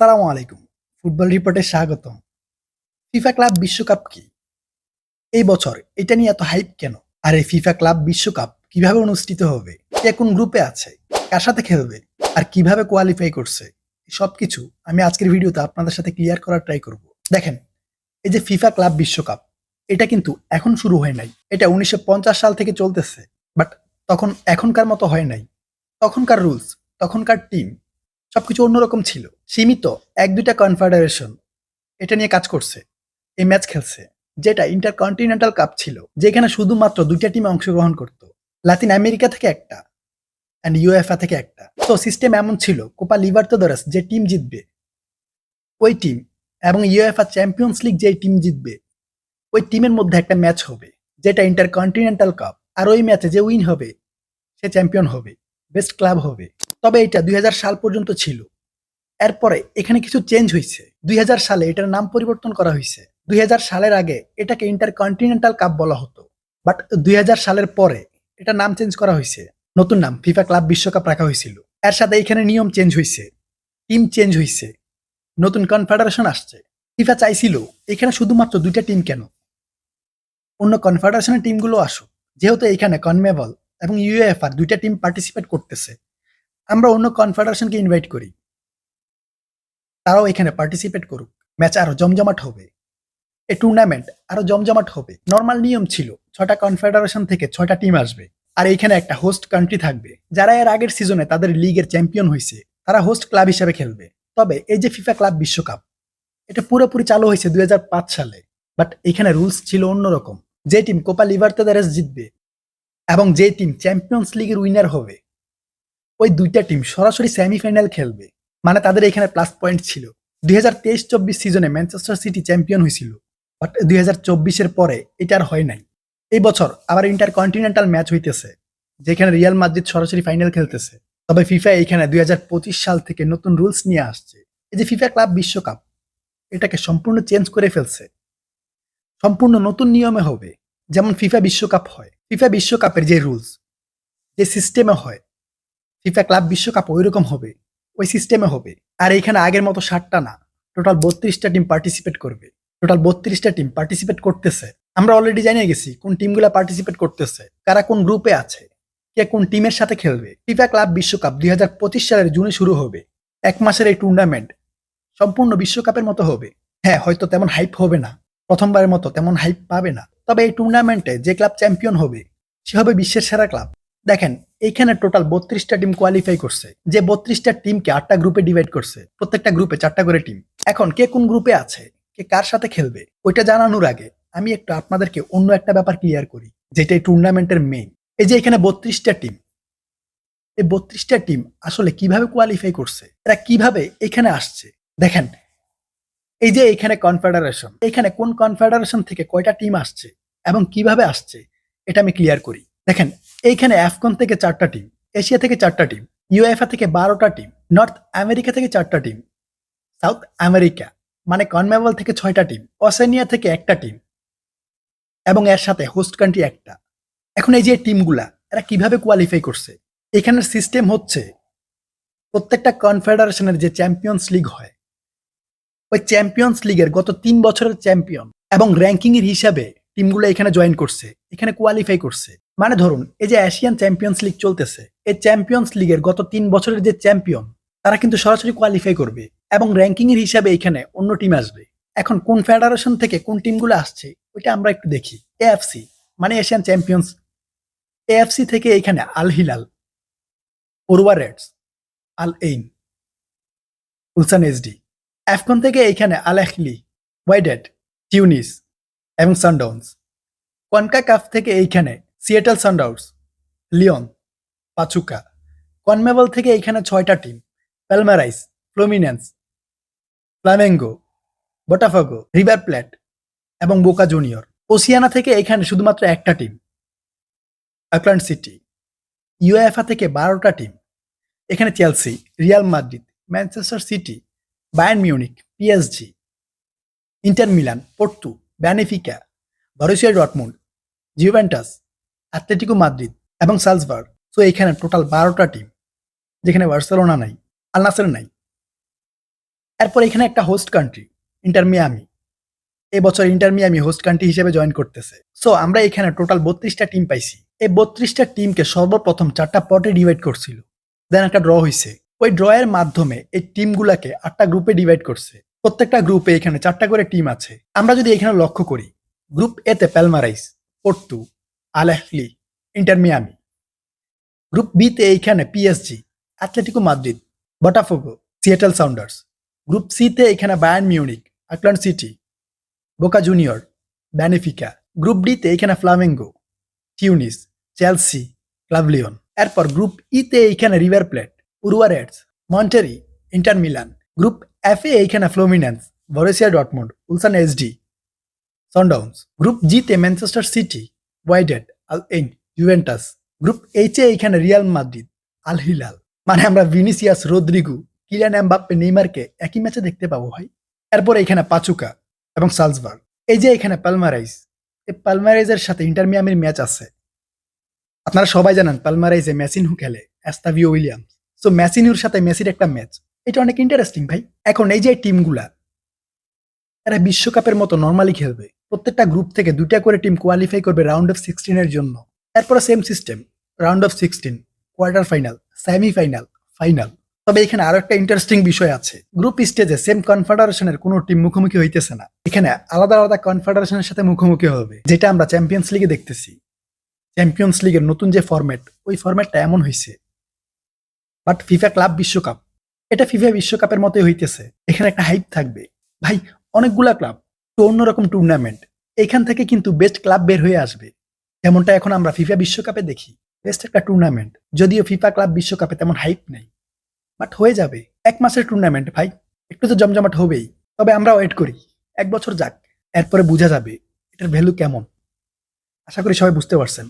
আসসালামু আলাইকুম। ফুটবল রিপোর্টে স্বাগতম। ফিফা ক্লাব বিশ্বকাপ কি? এই বছর এটা নিয়ে এত হাইপ কেন? আর এই ফিফা ক্লাব বিশ্বকাপ কীভাবে অনুষ্ঠিত হবে? কে কোন গ্রুপে আছে? কার সাথে খেলবে? আর কীভাবে কোয়ালিফাই করছে? সবকিছু আমি আজকের ভিডিওতে আপনাদের সাথে ক্লিয়ার করার ট্রাই করব। দেখেন, এই যে ফিফা ক্লাব বিশ্বকাপ, এটা কিন্তু এখন শুরু হয় নাই। এটা উনিশশো পঞ্চাশ সাল থেকে চলতেছে বাট তখন এখনকার মতো হয় নাই। তখনকার রুলস তখনকার টিম সবকিছু অন্যরকম ছিল। সীমিত এক দুইটা কনফেডারেশন এটা নিয়ে কাজ করছে, এই ম্যাচ খেলছে, যেটা ইন্টারকন্টিনেন্টাল কাপ ছিল, যেখানে শুধুমাত্র দুইটা টিমে অংশগ্রহণ করত লাতিন আমেরিকা থেকে একটা অ্যান্ড ইউএফএ থেকে একটা। তো সিস্টেম এমন ছিল কোপা লিভার্তোদরাস যে টিম জিতবে, ওই টিম এবং ইউএফএ চ্যাম্পিয়ন্স লিগ যে টিম জিতবে, ওই টিমের মধ্যে একটা ম্যাচ হবে, যেটা ইন্টারকন্টিনেন্টাল কাপ আর ওই ম্যাচে যে উইন হবে, সে চ্যাম্পিয়ন হবে বেস্ট ক্লাব হবে। তবে এটা দুই হাজার সাল পর্যন্ত ছিল। এরপরে এখানে কিছু চেঞ্জ হয়েছে দুই হাজার সালে এটার নাম পরিবর্তন করা হয়েছে দুই হাজার সালের আগে এটাকে ইন্টারকন্টিনেন্টাল কাপ বলা হতো। বাট দুই হাজার সালের পরে এটা নাম চেঞ্জ করা হয়েছে নতুন নাম ফিফা ক্লাব বিশ্বকাপ রাখা হয়েছিল এর সাথে এখানে নিয়ম চেঞ্জ হয়েছে টিম চেঞ্জ হয়েছে নতুন কনফেডারেশন আসছে। ফিফা চাইছিল এখানে শুধুমাত্র দুইটা টিম কেন? অন্য কনফেডারেশনের টিমগুলো আসুক। যেহেতু এখানে কনমেবল এবং ইউএফআর দুইটা টিম পার্টিসিপেট করতেছে। আমরা অন্য কনফেডারেশনকে ইনভাইট করি। তারাও এখানে পার্টিসিপেট করুক। ম্যাচ আরও জমজমাট হবে। এ টুর্নামেন্ট আরও জমজমাট হবে। নর্মাল নিয়ম ছিল, ছটা কনফেডারেশন থেকে ছটা টিম আসবে। আর এখানে একটা হোস্ট কান্ট্রি থাকবে, যারা এর আগের সিজনে তাদের লিগের চ্যাম্পিয়ন হয়েছে তারা হোস্ট ক্লাব হিসেবে খেলবে। তবে এই যে ফিফা ক্লাব বিশ্বকাপ, এটা পুরোপুরি চালু হয়েছে দুই হাজার পাঁচ সালে। বাট এখানে রুলস ছিল অন্যরকম। যে টিম কোপা লিভার্তাদারেস জিতবে এবং যে টিম চ্যাম্পিয়ন্স লিগের উইনার হবে ওই দুইটা টিম সরাসরি সেমিফাইনাল খেলবে। মানে তাদের এখানে প্লাস পয়েন্ট ছিল। দুই হাজার তেইশ চব্বিশ সিজনে ম্যানচেস্টার সিটি চ্যাম্পিয়ন হয়েছিল। বাট দুই হাজার চব্বিশের পরে এটা আর হয় নাই। এই বছর আবার ইন্টার কন্টিনেন্টাল ম্যাচ হইতেছে, যেখানে রিয়াল মাদ্রিদ সরাসরি ফাইনাল খেলতেছে। তবে ফিফা এখানে দুই হাজার পঁচিশ সাল থেকে নতুন রুলস নিয়ে আসছে। এই যে ফিফা ক্লাব বিশ্বকাপ, এটাকে সম্পূর্ণ চেঞ্জ করে ফেলছে। সম্পূর্ণ নতুন নিয়মে হবে, যেমন ফিফা বিশ্বকাপ হয়। ফিফা বিশ্বকাপের যে রুলস যে সিস্টেমে হয় ফিফা ক্লাব বিশ্বকাপ ওই রকম হবে, ওই সিস্টেমে হবে। আর এখানে আগের মতো ষাটটা না টোটাল বত্রিশটা টিম পার্টিসিপেট করবে। টোটাল বত্রিশটা টিম পার্টিসিপেট করতেছে। আমরা অলরেডি জানিয়ে গেছি কোন টিমগুলো পার্টিসিপেট করতেছে, কারা কোন গ্রুপে আছে, কে কোন টিমের সাথে খেলবে। ফিফা ক্লাব বিশ্বকাপ দুই হাজার পঁচিশ সালের জুনে শুরু হবে। এক মাসের এই টুর্নামেন্ট সম্পূর্ণ বিশ্বকাপের মতো হবে। হ্যাঁ হয়তো তেমন হাইপ হবে না, প্রথমবারের মতো তেমন হাইপ পাবে না। তবে এই টুর্নামেন্টে যে ক্লাব চ্যাম্পিয়ন হবে, সে হবে বিশ্বের সেরা ক্লাব দেখেন এইখানে টোটাল বত্রিশটা টিম কোয়ালিফাই করছে। যে বত্রিশটা টিমকে আটটা গ্রুপে ডিভাইড করছে, প্রত্যেকটা গ্রুপে চারটা করে টিম এখন কে কোন গ্রুপে আছে, কে কার সাথে খেলবে, ওইটা জানানোর আগে আমি একটু আপনাদেরকে অন্য একটা ব্যাপার ক্লিয়ার করি যেটা এই টুর্নামেন্টের মেইন এই যে এখানে বত্রিশটা টিম এই বত্রিশটা টিম আসলে কীভাবে কোয়ালিফাই করছে, এরা কীভাবে এখানে আসছে? দেখেন, এই যে এখানে কনফেডারেশন এখানে কোন কনফেডারেশন থেকে কয়টা টিম আসছে এবং কীভাবে আসছে, এটা আমি ক্লিয়ার করি। দেখেন, এইখানে আফগান থেকে চারটা টিম এশিয়া থেকে চারটা টিম ইউএফএ থেকে বারোটা টিম নর্থ আমেরিকা থেকে চারটা টিম সাউথ আমেরিকা মানে কনমেবল থেকে ছয়টা টিম অসেনিয়া থেকে একটা টিম এবং এর সাথে হোস্ট কান্ট্রি একটা। এখন এই যে টিমগুলা এরা কীভাবে কোয়ালিফাই করছে? এখানের সিস্টেম হচ্ছে, প্রত্যেকটা কনফেডারেশনের যে চ্যাম্পিয়ন্স লিগ হয়, ওই চ্যাম্পিয়ন্স লিগের গত তিন বছরের চ্যাম্পিয়ন এবং র্যাঙ্কিং এর হিসাবে টিমগুলো এখানে জয়েন করছে, এখানে কোয়ালিফাই করছে। মানে ধরুন, এই যে এশিয়ান চ্যাম্পিয়ন্স লিগ চলতেছে, এই চ্যাম্পিয়ন্স লিগের গত তিন বছরের যে চ্যাম্পিয়ন তারা কিন্তু সরাসরি কোয়ালিফাই করবে এবং র্যাঙ্কিং এর হিসাবে এখানে অন্য টিম আসবে। এখন কোন ফেডারেশন থেকে কোন টিমগুলো আসছে, ওইটা আমরা একটু দেখি। এএফসি মানে এশিয়ান চ্যাম্পিয়ন্স এএফসি থেকে এখানে Al Hilal Urawa Reds Al Ain Ulsan SD AFCON থেকে এইখানে আল আহলি ওয়াইডেড টিউনিস এবং সানডাউন্স কনকা কাফ থেকে এইখানে Seattle Sundowns Leon Pachuca CONMEBOL থেকে এইখানে ছয়টা team Palmeiras Fluminense Flamengo Botafogo River Plate এবং বোকা জুনিয়র ওসিয়ানা থেকে এখানে শুধুমাত্র একটা টিম অকল্যান্ড সিটি ইউএফআ থেকে বারোটা টিম এখানে Chelsea Real Madrid Manchester City Bayern Munich PSG Inter Milan Porto Benfica Borussia Dortmund Juventus Atletico Madrid এবং Salzburg so এখানে টোটাল বারোটা টিম যেখানে বার্সেলোনা নাই আল নাসের নাই। এরপর এখানে একটা হোস্ট কান্ট্রি ইন্টার মিয়ামি এবছর ইন্টার মিয়ামি হোস্ট কান্ট্রি হিসেবে জয়েন করতেছে। সো আমরা এখানে টোটাল বত্রিশটা টিম পাইছি। এই বত্রিশটা টিমকে সর্বপ্রথম চারটা পটে ডিভাইড করছিল। দেন একটা ড্র হয়েছে ওই ড্রয়ের মাধ্যমে এই টিমগুলাকে আটটা গ্রুপে ডিভাইড করছে। প্রত্যেকটা গ্রুপে এখানে চারটা করে টিম আছে। আমরা যদি এখানে লক্ষ্য করি, গ্রুপ এতে Palmeiras Porto Al Ahly Inter Miami group বিতে এইখানে PSG Atletico Madrid Botafogo Seattle Sounders group সিতে এখানে Bayern Munich Atlanta City Boca Junior Benfica group ডিতে এখানে ফ্লামেঙ্গো টিউনিস চেলসি ক্লাভলিয়ন এরপর গ্রুপ ইতে এইখানে River Plate Urawa Reds Monterrey Inter Milan group F এ এইখানে Fluminense Borussia Dortmund Ulsan SD Sundowns group জিতে Manchester City Wydad Al Ain Juventus group H এ এইখানে Real Madrid Al Hilal মানে আমরা Vinicius Rodrygo Kylian Mbappe নেইমারকে একই ম্যাচে দেখতে পাবো ভাই। এরপর এখানে পাচুকা এবং সালসবার্গ এই যে এখানে পালমারাইজ এই পালমারাইজের সাথে ইন্টারমিয়ামের ম্যাচ আছে। আপনারা সবাই জানেন পালমারাইজে মেসিনহু খেলে অ্যাস্তাভিও উইলিয়ামস সো মেসিনহুর সাথে মেসির একটা ম্যাচ এটা অনেক ইন্টারেস্টিং ভাই। এখন এই যে টিমগুলা এরা বিশ্বকাপের মতো নর্মালি খেলবে। প্রত্যেকটা গ্রুপ থেকে দুইটা করে টিম কোয়ালিফাই করবে রাউন্ড অফ সিক্সটিনের জন্য। এরপরে same system round of sixteen quarter final semifinal final তবে এখানে আরও একটা ইন্টারেস্টিং বিষয় আছে। গ্রুপ স্টেজে সেম কনফেডারেশনের কোনো টিম মুখোমুখি হইতেছে না। এখানে আলাদা আলাদা কনফেডারেশনের সাথে মুখোমুখি হবে, যেটা আমরা চ্যাম্পিয়ন্স লিগে দেখতেছি। চ্যাম্পিয়ন্স লিগের নতুন যে ফরম্যাট ওই ফরম্যাটটা এমন হয়েছে বাট ফিফা ক্লাব বিশ্বকাপ এটা ফিফা বিশ্বকাপের মতোই হইতেছে। এখানে একটা হাইপ থাকবে। ভাই, অনেকগুলা ক্লাব তো অন্যরকম টুর্নামেন্ট এখান থেকে কিন্তু বেস্ট ক্লাব বের হয়ে আসবে। যেমনটা এখন আমরা ফিফা বিশ্বকাপে দেখি। বেস্ট একটা টুর্নামেন্ট যদিও ফিফা ক্লাব বিশ্বকাপে তেমন হাইপ নেই। বাট হয়ে যাবে। এক মাসের টুর্নামেন্ট ভাই, একটু তো জমজমাট হবেই। তবে আমরা ওয়েট করি। এক বছর যাক, এরপরে বোঝা যাবে, এটার ভ্যালু কেমন। আশা করি সবাই বুঝতে পারছেন।